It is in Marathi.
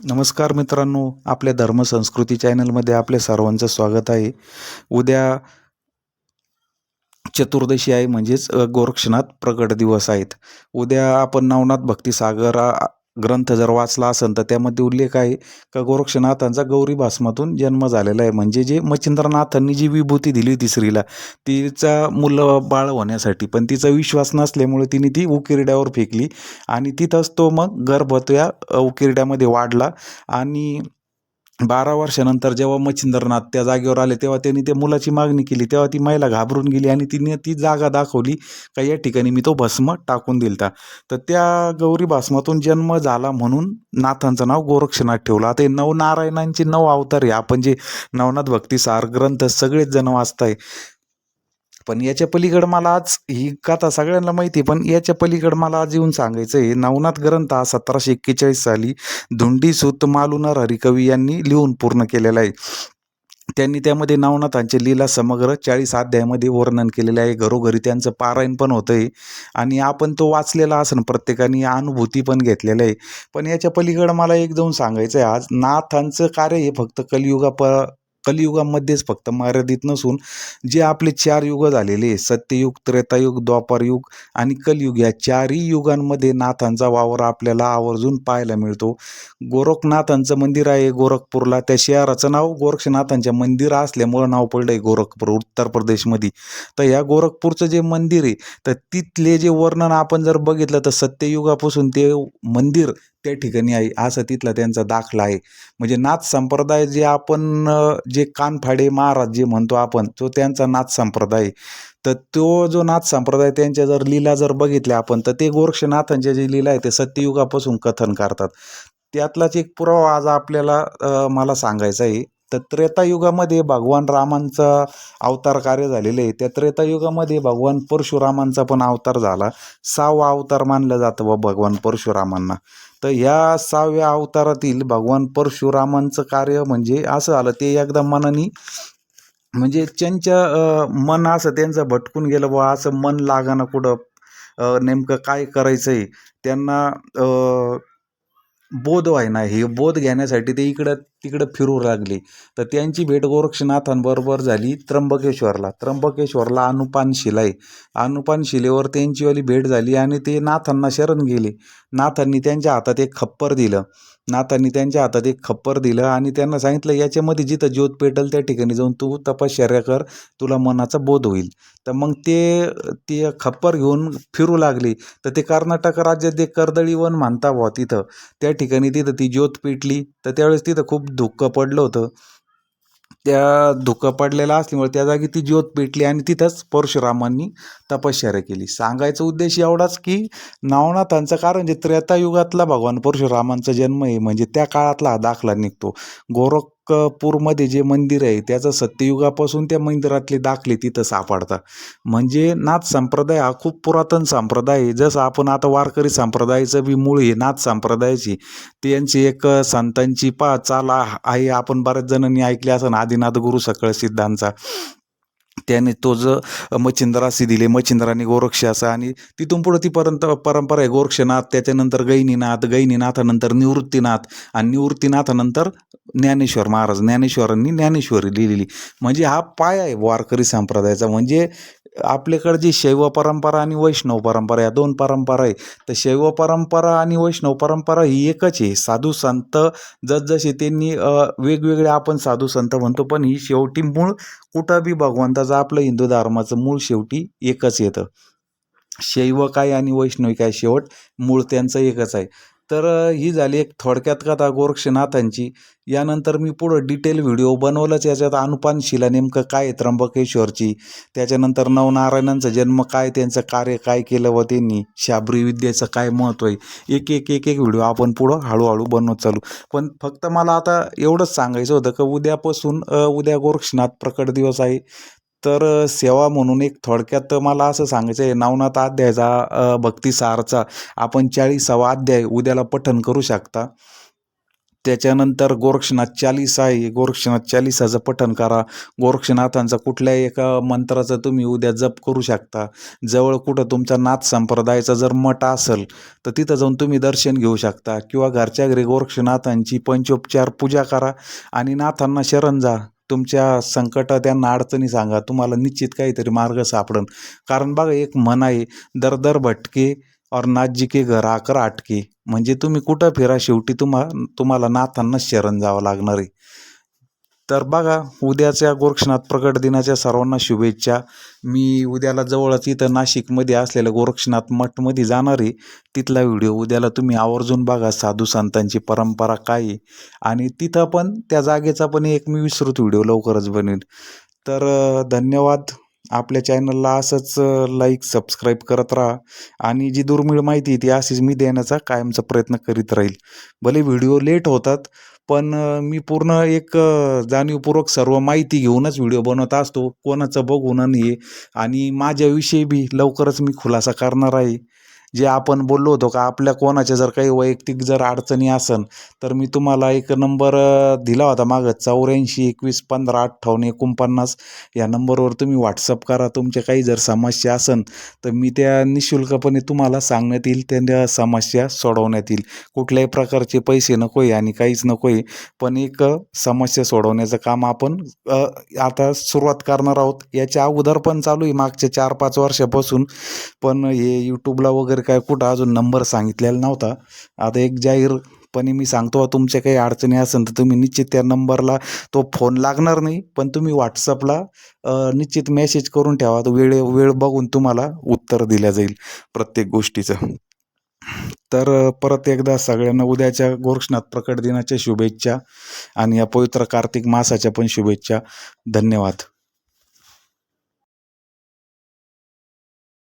नमस्कार मित्रांनो आपल्या धर्मसंस्कृती चॅनलमध्ये आपल्या सर्वांचं स्वागत आहे. उद्या चतुर्दशी आहे म्हणजेच गोरक्षनाथ प्रगट दिवस आहेत. उद्या आपण नवनाथ भक्तिसागर आ, ग्रंथ जर वाचला असेल तर त्यामध्ये उल्लेख आहे का गोरक्षनाथांचा गौरी भास्मातून जन्म झालेला आहे. म्हणजे जे मच्छिंद्रनाथांनी जी विभूती दिली होती स्त्रीला तिचा मुलं बाळ होण्यासाठी पण तिचा विश्वास नसल्यामुळे तिने ती उकिरड्यावर फेकली आणि तिथंच तो मग गर्भ त्या उकिरड्यामध्ये वाढला आणि बारा वर्षानंतर जेव्हा मच्छिंद्रनाथ त्या जागेवर आले तेव्हा त्यांनी त्या मुलाची मागणी केली. तेव्हा ती महिला घाबरून गेली आणि तिने ती जागा दाखवली का या ठिकाणी मी तो भस्म टाकून दिलता. तर त्या गौरी भस्मातून जन्म झाला म्हणून नाथांचं नाव गोरक्षनाथ ठेवलं. आता हे नवनारायणांचे नऊ अवतार आहे. आपण जे नवनाथ भक्ती सार ग्रंथ सगळेच जण वाचताय. पण याच्या पलीकडं मला आज ही कथा सगळ्यांना माहिती आहे पण याच्या पलीकडं मला आज येऊन सांगायचं आहे नवनाथ ग्रंथ हा सतराशे एक्केचाळीस साली धुंडी सुत मालुनर हरिकवी यांनी लिहून पूर्ण केलेला आहे. त्यांनी त्यामध्ये नवनाथांचे लीला समग्र चाळीस अध्यायामध्ये वर्णन केलेले आहे. घरोघरी त्यांचं पारायण पण होतं आहे आणि आपण तो वाचलेला असेल प्रत्येकाने अनुभूती पण घेतलेला आहे. पण याच्या पलीकडं मला एक दोन सांगायचं आहे आज नाथांचं कार्य हे फक्त कलियुगा प कलियुगामध्येच फक्त मर्यादित नसून जे आपले चार युग झालेले सत्ययुग त्रेतायुग द्वापारयुग आणि कलियुग या चारही युगांमध्ये नाथांचा वावर आपल्याला आवर्जून पाहायला मिळतो. गोरखनाथांचं मंदिर आहे गोरखपूरला. त्या शहराचं नाव गोरक्षनाथांच्या मंदिर असल्यामुळं नाव पडलं आहे गोरखपूर उत्तर प्रदेशमध्ये. तर ह्या गोरखपूरचं जे मंदिर आहे तर तिथले जे वर्णन आपण जर बघितलं तर सत्ययुगापासून ते मंदिर त्या ठिकाणी आहे असं तिथला त्यांचा दाखला आहे. म्हणजे नाथ संप्रदाय जे आपण जे कानफाडे महाराज जे म्हणतो आपण तो त्यांचा नाथ संप्रदाय. आहे. तर तो जो नाथ संप्रदाय त्यांच्या जर लीला जर बघितल्या आपण तर ते गोरक्षनाथांच्या जे लीला आहे ते सत्ययुगापासून कथन करतात. त्यातलाच एक पुरावा आज आपल्याला मला सांगायचा आहे. तर त्रेतायुगामध्ये भगवान रामांचा अवतार कार्य झालेले आहे. त्या त्रेतायुगामध्ये भगवान परशुरामांचा पण अवतार झाला. सहावा अवतार मानलं जातं बा भगवान परशुरामांना. तर ह्या सहाव्या अवतारातील भगवान परशुरामांचं कार्य म्हणजे असं झालं ते एकदा मनाने म्हणजे त्यांच्या मन असं त्यांचं भटकून गेलं बुवा असं मन लागाना कुठं नेमकं काय करायचं आहे त्यांना बोध व्हायना हे बोध घेण्यासाठी ते इकडं तिकडं फिरू लागले. तर त्यांची भेट गोरक्षनाथांबरोबर झाली त्र्यंबकेश्वरला. त्र्यंबकेश्वरला अनुपान शिला आहे अनुपान शिलेवर त्यांचीवाली भेट झाली आणि ते नाथांना शरण गेले. नाथांनी त्यांच्या हातात एक खप्पर दिलं. नाथांनी त्यांच्या हातात एक खप्पर दिलं आणि त्यांना सांगितलं याच्यामध्ये जिथं ज्योत पेटल त्या ठिकाणी जाऊन तू तपश्चर्या कर तुला मनाचा बोध होईल. तर मग ते ते खप्पर घेऊन फिरू लागले. तर ते कर्नाटक राज्यात ते कर्दळी वन म्हणता बुवा तिथं. त्या ठिकाणी तिथं ती ज्योत पेटली. तर त्यावेळेस तिथं खूप धुक्क पडलं होतं. त्या धुकं पडलेलं असल्यामुळे त्या जागी ती ज्योत पेटली आणि तिथंच परशुरामांनी तपश्चर्या केली. सांगायचा उद्देश एवढाच की नवनाथांचं कारण जे त्रेतायुगातला भगवान परशुरामांचा जन्म आहे म्हणजे त्या काळातला हा दाखला निघतो. गोरख पूरमध्ये जे मंदिर आहे त्याचं सत्ययुगापासून त्या मंदिरातले दाखले तिथं सापडतात. म्हणजे नाथ संप्रदाय हा खूप पुरातन संप्रदाय आहे. जसं आपण आता वारकरी संप्रदायाचं बी मूळ आहे नाथ संप्रदायाची. त्यांची एक संतांची पा चाल आ- आहे. आपण बऱ्याच जणांनी ऐकले असं आदिनाथ गुरु सकळ सिद्धांचा त्याने तो ज मच्छिंद्रासी दिले मच्छिंद्राने असं आणि तिथून पुढं ती पर्यंत परंपरा आहे गोरक्षनाथ त्याच्यानंतर गैनीनाथ गैनीनाथानंतर निवृत्तीनाथ आणि निवृत्तीनाथानंतर ज्ञानेश्वर महाराज ज्ञानेश्वरांनी ज्ञानेश्वरी लिहिलेली. म्हणजे हा पाय आहे वारकरी संप्रदायाचा. म्हणजे आपल्याकडे जी शैव परंपरा आणि वैष्णव परंपरा या दोन परंपरा आहे तर शैव परंपरा आणि वैष्णव परंपरा ही एकच आहे. साधू संत जसजसे त्यांनी वेगवेगळे आपण साधू संत म्हणतो पण ही शेवटी मूळ कुठं बी भगवंताचं आपलं हिंदू धर्माचं मूळ शेवटी एकच येतं. शैव काय आणि वैष्णवी काय शेवट मूळ त्यांचं एकच आहे. तर ही झाली एक थोडक्यात कथा गोरक्षनाथांची. यानंतर मी पुढं डिटेल व्हिडिओ बनवलाच. याच्यात अनुपान शिला नेमकं काय त्र्यंबकेश्वरची. त्याच्यानंतर नवनारायणांचा जन्म काय? त्यांचं कार्य काय केलं व त्यांनी? शाबरी विद्येचं काय महत्त्व आहे? एक एक एक एक व्हिडिओ आपण पुढं हळूहळू बनवत चालू. पण फक्त मला आता एवढंच सांगायचं होतं का उद्यापासून उद्या गोरक्षनाथ प्रकट दिवस आहे. तर सेवा म्हणून एक थोडक्यात मला असं सांगायचं आहे नवनाथ अध्यायाचा भक्तिसारचा आपण चाळीसावा अध्याय उद्याला पठन करू शकता. त्याच्यानंतर गोरक्षनाथ चालीसा आहे. गोरक्षनाथ चालिसाचं पठन करा. गोरक्षनाथांचा कुठल्याही एका मंत्राचा तुम्ही उद्या जप करू शकता. जवळ कुठं तुमचा नाथ संप्रदायाचा जर मठ असेल तर तिथं जाऊन तुम्ही दर्शन घेऊ शकता. किंवा घरच्या घरी गोरक्षनाथांची पंचोपचार पूजा करा आणि नाथांना शरण जा. तुमच्या संकट त्यांना अडचणी सांगा. तुम्हाला निश्चित काहीतरी मार्ग सापडन कारण बघा एक म्हण आहे दर दर भटके और नाथ जी के घर आकर आटके. म्हणजे तुम्ही कुठं फिरा शेवटी तुम्हा तुम्हाला नाथांना शरण जावं लागणार आहे. तर बघा उद्याच्या गोरक्षनाथ प्रकट दिनाच्या सर्वांना शुभेच्छा. मी उद्याला जवळच इथं नाशिकमध्ये असलेल्या गोरक्षनाथ मठमध्ये जाणार आहे. तिथला व्हिडिओ उद्याला तुम्ही आवर्जून बघा. साधू संतांची परंपरा काय आहे? आणि तिथं पण त्या जागेचा पण एक मी विस्तृत व्हिडिओ लवकरच बनेल. तर धन्यवाद. आपल्या चॅनलला असंच लाईक सबस्क्राईब करत राहा. आणि जी दुर्मिळ माहिती आहे ती अशीच मी देण्याचा कायमचा प्रयत्न करीत राहील. भले व्हिडिओ लेट होतात पण मी पूर्ण एक जाणीवपूर्वक सर्व माहिती घेऊनच व्हिडिओ बनवत असतो. कोणाचं बघून नाही आणि माझ्याविषयी बी लवकरच मी खुलासा करणार आहे. जे आपण बोललो होतो का आपल्या कोणाच्या जर काही वैयक्तिक जर अडचणी असन तर मी तुम्हाला एक नंबर दिला होता मागं. चौऱ्याऐंशी एकवीस पंधरा अठ्ठावन्न एकोणपन्नास या नंबरवर तुम्ही व्हॉट्सअप करा. तुमच्या काही जर समस्या असन तर मी त्या निशुल्कपणे तुम्हाला सांगण्यात येईल त्या समस्या सोडवण्यात येईल. कुठल्याही प्रकारचे पैसे नको आहे आणि काहीच नको आहे पण एक समस्या सोडवण्याचं काम आपण आता सुरुवात करणार आहोत. याच्या अगोदर पण चालू आहे मागच्या चार पाच वर्षापासून. पण हे यूट्यूबला वगैरे काय कुठं अजून नंबर सांगितलेला नव्हता. आता एक जाहीरपणे मी सांगतो तुमच्या काही अडचणी असेल तर तुम्ही निश्चित त्या नंबरला तो फोन लागणार नाही पण तुम्ही व्हॉट्सअपला निश्चित मेसेज करून ठेवा. वेळ वेळ बघून तुम्हाला उत्तर दिलं जाईल प्रत्येक गोष्टीचं. तर परत एकदा सगळ्यांना उद्याच्या गोरक्षनाथ प्रकट दिनाच्या शुभेच्छा आणि या पवित्र कार्तिक मासाच्या पण शुभेच्छा. धन्यवाद.